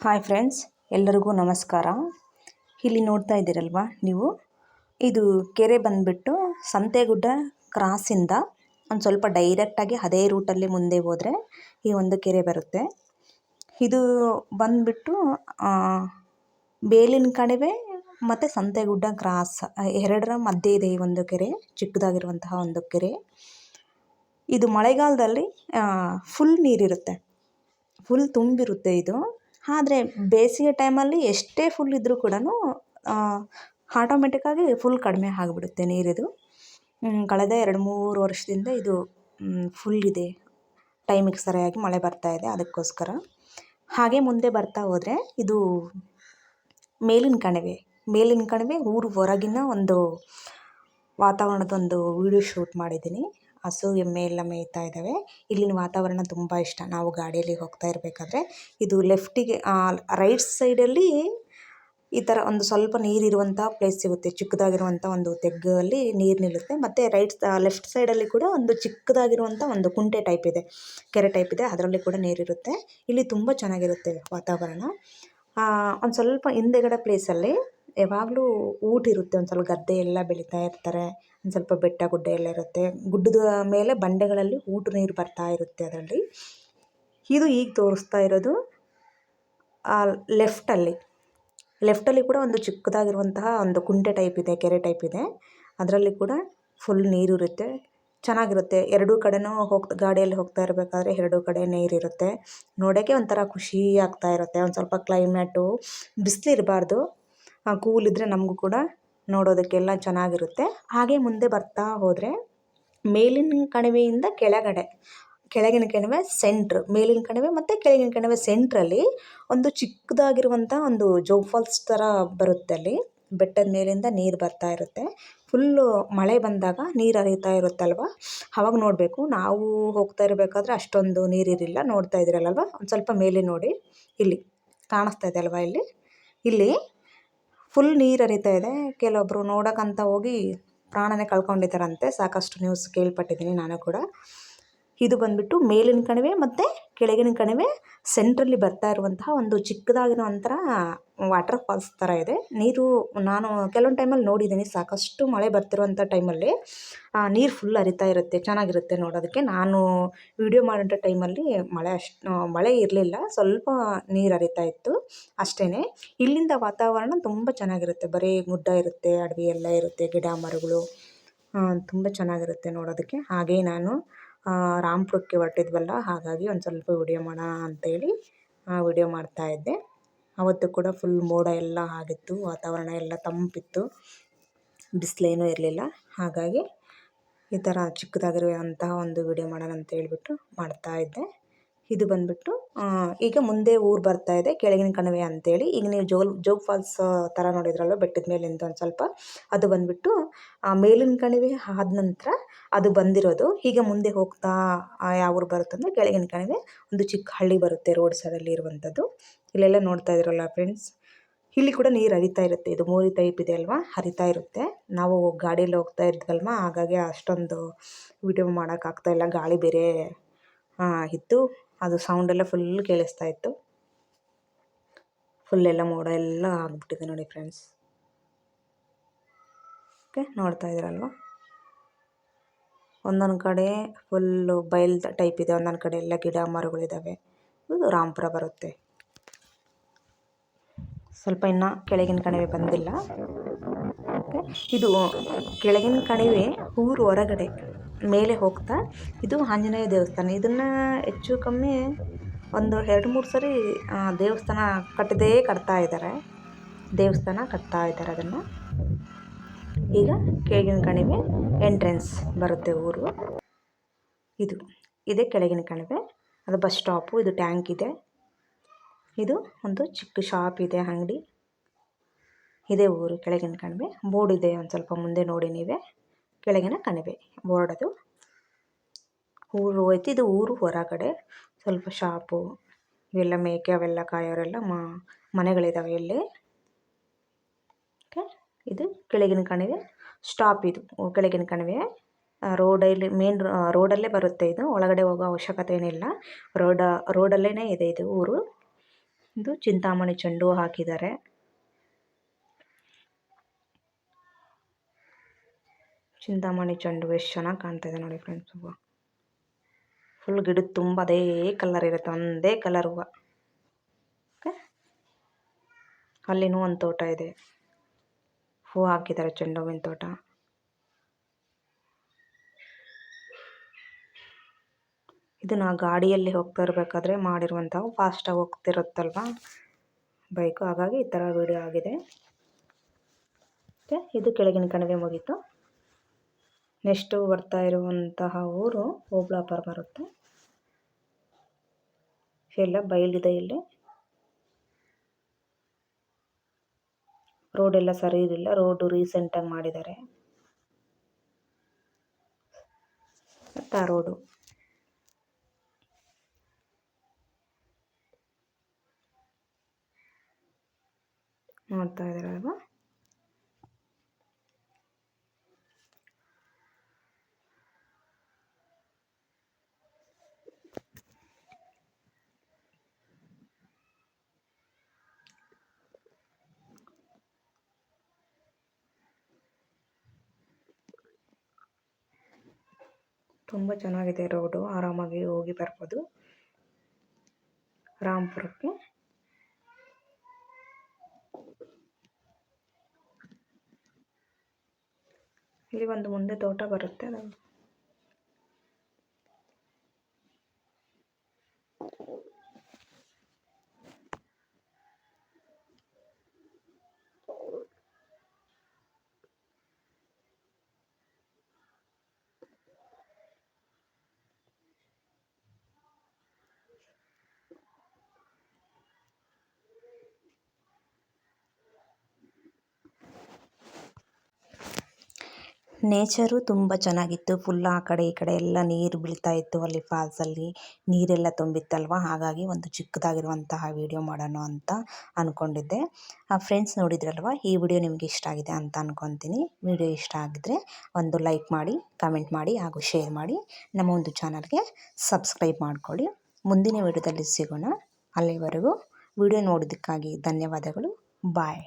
Hi friends, ಎಲ್ಲರಿಗೂ ನಮಸ್ಕಾರ. ಇಲ್ಲಿ ನೋಡ್ತಾ ಇದ್ದೀರಲ್ವ ನೀವು? ಇದು ಕೆರೆ ಬಂದುಬಿಟ್ಟು ಸಂತೆಗುಡ್ಡ ಕ್ರಾಸಿಂದ ಒಂದು ಸ್ವಲ್ಪ ಡೈರೆಕ್ಟಾಗಿ ಅದೇ ರೂಟಲ್ಲಿ ಮುಂದೆ ಹೋದರೆ ಈ ಒಂದು ಕೆರೆ ಬರುತ್ತೆ. ಇದು ಬಂದುಬಿಟ್ಟು ಬೇಲಿನ ಕಣಿವೆ ಮತ್ತು ಸಂತೆಗುಡ್ಡ ಕ್ರಾಸ್, ಎರಡರ ಮಧ್ಯೆ ಇದೆ ಈ ಒಂದು ಕೆರೆ, ಚಿಕ್ಕದಾಗಿರುವಂತಹ ಒಂದು ಕೆರೆ. ಇದು ಮಳೆಗಾಲದಲ್ಲಿ ಫುಲ್ ನೀರಿರುತ್ತೆ. ಫುಲ್ ತುಂಬಿರುತ್ತೆ ಇದು. ಆದರೆ ಬೇಸಿಗೆ ಟೈಮಲ್ಲಿ ಎಷ್ಟೇ ಫುಲ್ ಇದ್ದರೂ ಕೂಡ ಆಟೋಮೆಟಿಕ್ಕಾಗಿ ಫುಲ್ ಕಡಿಮೆ ಆಗಿಬಿಡುತ್ತೆ ನೀರಿದು. ಕಳೆದ ಎರಡು ಮೂರು ವರ್ಷದಿಂದ ಇದು ಫುಲ್ ಇದೆ. ಟೈಮಿಗೆ ಸರಿಯಾಗಿ ಮಳೆ ಬರ್ತಾ ಇದೆ ಅದಕ್ಕೋಸ್ಕರ. ಹಾಗೆ ಮುಂದೆ ಬರ್ತಾ ಹೋದರೆ ಇದು ಮೇಲಿನ ಕಣಿವೆ. ಮೇಲಿನ ಕಣಿವೆ ಊರು ಹೊರಗಿನ ಒಂದು ವಾತಾವರಣದ ಒಂದು ವೀಡಿಯೋ ಶೂಟ್ ಮಾಡಿದ್ದೀನಿ. ಹಸು ಎಮ್ಮೆ ಎಲ್ಲ ಮೇಯ್ತಾ ಇದ್ದಾವೆ. ಇಲ್ಲಿನ ವಾತಾವರಣ ತುಂಬ ಇಷ್ಟ. ನಾವು ಗಾಡಿಯಲ್ಲಿ ಹೋಗ್ತಾ ಇರಬೇಕಾದ್ರೆ ಇದು ಲೆಫ್ಟಿಗೆ ರೈಟ್ ಸೈಡಲ್ಲಿ ಈ ಥರ ಒಂದು ಸ್ವಲ್ಪ ನೀರಿರುವಂಥ ಪ್ಲೇಸ್ ಸಿಗುತ್ತೆ. ಚಿಕ್ಕದಾಗಿರುವಂಥ ಒಂದು ತೆಗ್ಗಲ್ಲಿ ನೀರು ನಿಲ್ಲುತ್ತೆ. ಮತ್ತು ರೈಟ್ ಲೆಫ್ಟ್ ಸೈಡಲ್ಲಿ ಕೂಡ ಒಂದು ಚಿಕ್ಕದಾಗಿರುವಂಥ ಒಂದು ಕುಂಟೆ ಟೈಪ್ ಇದೆ. ಕೆರೆ ಟೈಪ್ ಇದೆ. ಅದರಲ್ಲಿ ಕೂಡ ನೀರಿರುತ್ತೆ. ಇಲ್ಲಿ ತುಂಬ ಚೆನ್ನಾಗಿರುತ್ತೆ ವಾತಾವರಣ. ಒಂದು ಸ್ವಲ್ಪ ಹಿಂದೆಗಡೆ ಪ್ಲೇಸಲ್ಲಿ ಯಾವಾಗಲೂ ಊಟಿರುತ್ತೆ ಒಂದು ಸ್ವಲ್ಪ ಗದ್ದೆ ಎಲ್ಲ ಬೆಳೀತಾ ಇರ್ತಾರೆ, ಒಂದು ಸ್ವಲ್ಪ ಬೆಟ್ಟ ಗುಡ್ಡ ಎಲ್ಲ ಇರುತ್ತೆ. ಗುಡ್ಡದ ಮೇಲೆ ಬಂಡೆಗಳಲ್ಲಿ ಊಟ ನೀರು ಬರ್ತಾ ಇರುತ್ತೆ ಅದರಲ್ಲಿ. ಇದು ಈಗ ತೋರಿಸ್ತಾ ಇರೋದು ಲೆಫ್ಟಲ್ಲಿ ಲೆಫ್ಟಲ್ಲಿ ಕೂಡ ಒಂದು ಚಿಕ್ಕದಾಗಿರುವಂತಹ ಒಂದು ಕುಂಟೆ ಟೈಪ್ ಇದೆ, ಕೆರೆ ಟೈಪ್ ಇದೆ. ಅದರಲ್ಲಿ ಕೂಡ ಫುಲ್ ನೀರು ಇರುತ್ತೆ. ಚೆನ್ನಾಗಿರುತ್ತೆ. ಎರಡೂ ಕಡೆನೂ ಹೋಗ್ತಾ, ಗಾಡಿಯಲ್ಲಿ ಹೋಗ್ತಾ ಇರಬೇಕಾದ್ರೆ ಎರಡೂ ಕಡೆ ನೀರಿರುತ್ತೆ ನೋಡೋಕ್ಕೆ ಒಂಥರ ಖುಷಿ ಆಗ್ತಾ ಇರುತ್ತೆ. ಒಂದು ಸ್ವಲ್ಪ ಕ್ಲೈಮೇಟು ಬಿಸಿಲಿರಬಾರ್ದು. ಕೂಲ್ ಇದ್ದರೆ ನಮಗೂ ಕೂಡ ನೋಡೋದಕ್ಕೆಲ್ಲ ಚೆನ್ನಾಗಿರುತ್ತೆ. ಹಾಗೆ ಮುಂದೆ ಬರ್ತಾ ಹೋದರೆ ಮೇಲಿನ ಕಣಿವೆಯಿಂದ ಕೆಳಗಡೆ, ಕೆಳಗಿನ ಕಣಿವೆ ಸೆಂಟ್ರ್ ಮೇಲಿನ ಕಣಿವೆ ಮತ್ತು ಕೆಳಗಿನ ಕಣಿವೆ ಸೆಂಟ್ರಲ್ಲಿ ಒಂದು ಚಿಕ್ಕದಾಗಿರುವಂಥ ಒಂದು ಜೋಗ್ ಫಾಲ್ಸ್ ಥರ ಬರುತ್ತೆ ಅಲ್ಲಿ. ಬೆಟ್ಟದ ಮೇಲಿಂದ ನೀರು ಬರ್ತಾ ಇರುತ್ತೆ. ಫುಲ್ಲು ಮಳೆ ಬಂದಾಗ ನೀರು ಹರಿತಾ ಇರುತ್ತಲ್ವ? ಅವಾಗ ನೋಡಬೇಕು. ನಾವು ಹೋಗ್ತಾ ಇರಬೇಕಾದ್ರೆ ಅಷ್ಟೊಂದು ನೀರಿರಲಿಲ್ಲ ನೋಡ್ತಾ ಇದ್ದೀರಲ್ವ? ಒಂದು ಸ್ವಲ್ಪ ಮೇಲೆ ನೋಡಿ. ಇಲ್ಲಿ ಕಾಣಿಸ್ತಾ ಇದೆ ಅಲ್ವಾ ಇಲ್ಲಿ? ಇಲ್ಲಿ ಫುಲ್ ನೀರು ಹರಿತಾ ಇದೆ. ಕೆಲವೊಬ್ಬರು ನೋಡೋಕ್ಕಂತ ಹೋಗಿ ಪ್ರಾಣನೇ ಕಳ್ಕೊಂಡಿದ್ದಾರಂತೆ. ಸಾಕಷ್ಟು ನ್ಯೂಸ್ ಕೇಳ್ಪಟ್ಟಿದ್ದೀನಿ ನಾನು ಕೂಡ. ಇದು ಬಂದುಬಿಟ್ಟು ಮೇಲಿನ ಕಣಿವೆ ಮತ್ತು ಕೆಳಗಿನ ಕಣಿವೆ ಸೆಂಟ್ರಲ್ಲಿ ಬರ್ತಾ ಇರುವಂತಹ ಒಂದು ಚಿಕ್ಕದಾಗಿರೋ ಒಂಥರ ವಾಟರ್ ಫಾಲ್ಸ್ ಥರ ಇದೆ. ನೀರು ನಾನು ಕೆಲವೊಂದು ಟೈಮಲ್ಲಿ ನೋಡಿದ್ದೀನಿ ಸಾಕಷ್ಟು ಮಳೆ ಬರ್ತಿರುವಂಥ ಟೈಮಲ್ಲಿ ನೀರು ಫುಲ್ ಹರಿತಾ ಇರುತ್ತೆ, ಚೆನ್ನಾಗಿರುತ್ತೆ ನೋಡೋದಕ್ಕೆ. ನಾನು ವಿಡಿಯೋ ಮಾಡೋಂಥ ಟೈಮಲ್ಲಿ ಮಳೆ ಅಷ್ಟು ಮಳೆ ಇರಲಿಲ್ಲ, ಸ್ವಲ್ಪ ನೀರು ಹರಿತಾ ಇತ್ತು ಅಷ್ಟೇ ಇಲ್ಲಿಂದ ವಾತಾವರಣ ತುಂಬ ಚೆನ್ನಾಗಿರುತ್ತೆ, ಬರೀ ಗುಡ್ಡ ಇರುತ್ತೆ, ಅಡವಿ ಎಲ್ಲ ಇರುತ್ತೆ, ಗಿಡ ಮರಗಳು ತುಂಬ ಚೆನ್ನಾಗಿರುತ್ತೆ ನೋಡೋದಕ್ಕೆ. ಹಾಗೆ ನಾನು ರಾಮಪುರಕ್ಕೆ ಹೊರಟಿದ್ವಲ್ಲ, ಹಾಗಾಗಿ ಒಂದು ಸ್ವಲ್ಪ ವಿಡಿಯೋ ಮಾಡೋಣ ಅಂತೇಳಿ ವಿಡಿಯೋ ಮಾಡ್ತಾಯಿದ್ದೆ ಅವತ್ತು ಕೂಡ ಫುಲ್ ಮೋಡ ಎಲ್ಲ ಆಗಿತ್ತು, ವಾತಾವರಣ ಎಲ್ಲ ತಂಪಿತ್ತು, ಬಿಸಿಲೇನೂ ಇರಲಿಲ್ಲ. ಹಾಗಾಗಿ ಈ ಥರ ಚಿಕ್ಕದಾಗಿರುವಂತಹ ಒಂದು ವಿಡಿಯೋ ಮಾಡೋಣ ಅಂತ ಹೇಳ್ಬಿಟ್ಟು ಮಾಡ್ತಾಯಿದ್ದೆ ಇದು ಬಂದ್ಬಿಟ್ಟು ಈಗ ಮುಂದೆ ಊರು ಬರ್ತಾ ಇದೆ, ಕೆಳಗಿನ ಕಣಿವೆ ಅಂತೇಳಿ. ಈಗ ನೀವು ಜೋಲ್ ಜೋಗ್ ಫಾಲ್ಸ್ ಥರ ನೋಡಿದ್ರಲ್ವ, ಬೆಟ್ಟದ ಮೇಲಿಂದ ಒಂದು ಸ್ವಲ್ಪ. ಅದು ಬಂದುಬಿಟ್ಟು ಮೇಲಿನ ಕಣಿವೆ ಆದ ನಂತರ ಅದು ಬಂದಿರೋದು. ಹೀಗೆ ಮುಂದೆ ಹೋಗ್ತಾ ಯಾವ ಊರು ಬರುತ್ತೆ ಅಂದರೆ ಕೆಳಗಿನ ಕಣಿವೆ. ಒಂದು ಚಿಕ್ಕ ಹಳ್ಳಿ ಬರುತ್ತೆ ರೋಡ್ ಸೈಡಲ್ಲಿ ಇರುವಂಥದ್ದು ಇಲ್ಲೆಲ್ಲ ನೋಡ್ತಾ ಇದ್ದೀರಲ್ಲ ಫ್ರೆಂಡ್ಸ್ ಇಲ್ಲಿ ಕೂಡ ನೀರು ಹರಿತಾ ಇರುತ್ತೆ. ಇದು ಮೋರಿ ಟೈಪ್ ಇದೆ ಅಲ್ವಾ? ಹರಿತಾ ಇರುತ್ತೆ. ನಾವು ಗಾಡಿಯಲ್ಲಿ ಹೋಗ್ತಾ ಇದ್ವಲ್ವ? ಹಾಗಾಗಿ ಅಷ್ಟೊಂದು ವಿಡಿಯೋ ಮಾಡೋಕ್ಕಾಗ್ತಾಯಿಲ್ಲ ಗಾಳಿ ಬೇರೆ ಇತ್ತು. ಅದು ಸೌಂಡೆಲ್ಲ ಫುಲ್ ಕೇಳಿಸ್ತಾ ಇತ್ತು. ಫುಲ್ ಎಲ್ಲ ಮೋಡ ಎಲ್ಲ ಆಗ್ಬಿಟ್ಟಿದೆ ನೋಡಿ ಫ್ರೆಂಡ್ಸ್ ಓಕೆ ನೋಡ್ತಾ ಇದ್ದೀರಲ್ವ ಒಂದೊಂದು ಕಡೆ ಫುಲ್ಲು ಬಯಲು ಟೈಪ್ ಇದೆ, ಒಂದೊಂದು ಕಡೆ ಎಲ್ಲ ಗಿಡ ಮರಗಳಿದ್ದಾವೆ ಇದು ರಾಂಪುರ ಬರುತ್ತೆ. ಸ್ವಲ್ಪ ಇನ್ನು ಕೆಳಗಿನ ಕಣಿವೆ ಬಂದಿಲ್ಲ. ಇದು ಕೆಳಗಿನ ಕಣಿವೆ ಊರು ಹೊರಗಡೆ. ಮೇಲೆ ಹೋಗ್ತಾ, ಇದು ಆಂಜನೇಯ ದೇವಸ್ಥಾನ. ಇದನ್ನು ಹೆಚ್ಚು ಕಮ್ಮಿ ಒಂದು ಎರಡು ಮೂರು ಸರಿ ದೇವಸ್ಥಾನ ಕಟ್ಟದೇ ಕಟ್ತಾ ಇದ್ದಾರೆ. ದೇವಸ್ಥಾನ ಕಟ್ತಾ ಇದ್ದಾರೆ ಅದನ್ನು. ಈಗ ಕೆಳಗಿನ ಕಣಿವೆ ಎಂಟ್ರೆನ್ಸ್ ಬರುತ್ತೆ ಊರು. ಇದು, ಇದೇ ಕೆಳಗಿನ ಕಣಿವೆ. ಅದು ಬಸ್ ಸ್ಟಾಪು, ಇದು ಟ್ಯಾಂಕ್ ಇದೆ. ಇದು ಒಂದು ಚಿಕ್ಕ ಶಾಪ್ ಇದೆ ಅಂಗಡಿ. ಇದೇ ಊರು, ಕೆಳಗಿನ ಕಣಿವೆ. ಬೋರ್ಡ್ ಇದೆ ಒಂದು ಸ್ವಲ್ಪ ಮುಂದೆ ನೋಡಿ ನೀವೇ. ಕೆಳಗಿನ ಕಣಿವೆ. ಬೋರ್ಡ್ ಅದು ಊರು ಐತಿ ಇದು ಊರು ಹೊರಗಡೆ. ಸ್ವಲ್ಪ ಶಾಪು, ಇವೆಲ್ಲ ಮೇಕೆ, ಅವೆಲ್ಲ ಕಾಯೋರೆಲ್ಲ ಮನೆಗಳಿದ್ದಾವೆ ಇಲ್ಲಿ. ಇದು ಕೆಳಗಿನ ಕಣಿವೆ. ಸ್ಟಾಪ್ ಇದು ಕೆಳಗಿನ ಕಣಿವೆ. ರೋಡಲ್ಲಿ, ಮೇನ್ ರೋಡಲ್ಲೇ ಬರುತ್ತೆ ಇದು. ಒಳಗಡೆ ಹೋಗೋ ಅವಶ್ಯಕತೆ ಏನಿಲ್ಲ. ರೋಡ ರೋಡಲ್ಲೇ ಇದೆ ಇದು ಊರು. ಇದು ಚಿಂತಾಮಣಿ ಚೆಂಡು ಹಾಕಿದ್ದಾರೆ. ಚಿಂತಾಮಣಿ ಚೆಂಡು ಎಷ್ಟು ಚೆನ್ನಾಗಿ ಕಾಣ್ತಾ ಇದೆ ನೋಡಿ ಫ್ರೆಂಡ್ಸ್ ಹೂವು. ಫುಲ್ ಗಿಡದ ತುಂಬ ಅದೇ ಕಲರ್ ಇರುತ್ತೆ, ಒಂದೇ ಕಲರ್ ಹೂವು. ಓಕೆ ಅಲ್ಲಿನೂ ಒಂದು ತೋಟ ಇದೆ. ಹೂ ಹಾಕಿದ್ದಾರೆ ಚೆಂಡು ಹೂವಿನ ತೋಟ. ಇದು ಗಾಡಿಯಲ್ಲಿ ಹೋಗ್ತಾ ಇರಬೇಕಾದ್ರೆ ಮಾಡಿರುವಂಥವು ಫಾಸ್ಟಾಗಿ ಹೋಗ್ತಿರುತ್ತಲ್ವ? ಬೈಕು ಹಾಗಾಗಿ ಈ ಥರ ವಿಡಿಯೋ ಆಗಿದೆ. ಓಕೆ ಇದು ಕೆಳಗಿನ ಕಣಿವೆ ಮುಗೀತು. ನೆಕ್ಸ್ಟು ಬರ್ತಾ ಇರುವಂತಹ ಊರು ಓಬ್ಳಾಪುರ ಬರುತ್ತೆ. ಎಲ್ಲ ಬಯಲಿದೆ ಇಲ್ಲಿ. ರೋಡ್ ಎಲ್ಲ ಸರಿ ಇರಲಿಲ್ಲ. ರೋಡು ರೀಸೆಂಟಾಗಿ ಮಾಡಿದ್ದಾರೆ. ಆ ರೋಡು ನೋಡ್ತಾ ಇದ್ದೀರಲ್ವಾ ತುಂಬ ಚೆನ್ನಾಗಿದೆ ರೋಡು. ಆರಾಮಾಗಿ ಹೋಗಿ ಬರ್ಬೋದು. ರಾಂಪುರಕ್ಕೆ ಇಲ್ಲಿ ಒಂದು ಮುಂದೆ ತೋಟ ಬರುತ್ತೆ. ಅದು ನೇಚರು ತುಂಬ ಚೆನ್ನಾಗಿತ್ತು. ಫುಲ್ ಆ ಕಡೆ ಈ ಕಡೆ ಎಲ್ಲ ನೀರು ಬೀಳ್ತಾ ಇತ್ತು ಅಲ್ಲಿ ಫಾಲ್ಸಲ್ಲಿ ನೀರೆಲ್ಲ ತುಂಬಿತ್ತಲ್ವ? ಹಾಗಾಗಿ ಒಂದು ಚಿಕ್ಕದಾಗಿರುವಂತಹ ವಿಡಿಯೋ ಮಾಡೋಣ ಅಂತ ಅಂದ್ಕೊಂಡಿದ್ದೆ ಫ್ರೆಂಡ್ಸ್ ನೋಡಿದ್ರಲ್ವ? ಈ ವಿಡಿಯೋ ನಿಮಗೆ ಇಷ್ಟ ಆಗಿದೆ ಅಂತ ಅಂದ್ಕೊತೀನಿ ವಿಡಿಯೋ ಇಷ್ಟ ಆಗಿದ್ರೆ ಒಂದು ಲೈಕ್ ಮಾಡಿ ಕಮೆಂಟ್ ಮಾಡಿ ಹಾಗೂ ಶೇರ್ ಮಾಡಿ. ನಮ್ಮ ಒಂದು ಚಾನಲ್ಗೆ ಸಬ್ಸ್ಕ್ರೈಬ್ ಮಾಡಿಕೊಳ್ಳಿ. ಮುಂದಿನ ವಿಡಿಯೋದಲ್ಲಿ ಸಿಗೋಣ. ಅಲ್ಲಿವರೆಗೂ ವಿಡಿಯೋ ನೋಡೋದಕ್ಕಾಗಿ ಧನ್ಯವಾದಗಳು. ಬಾಯ್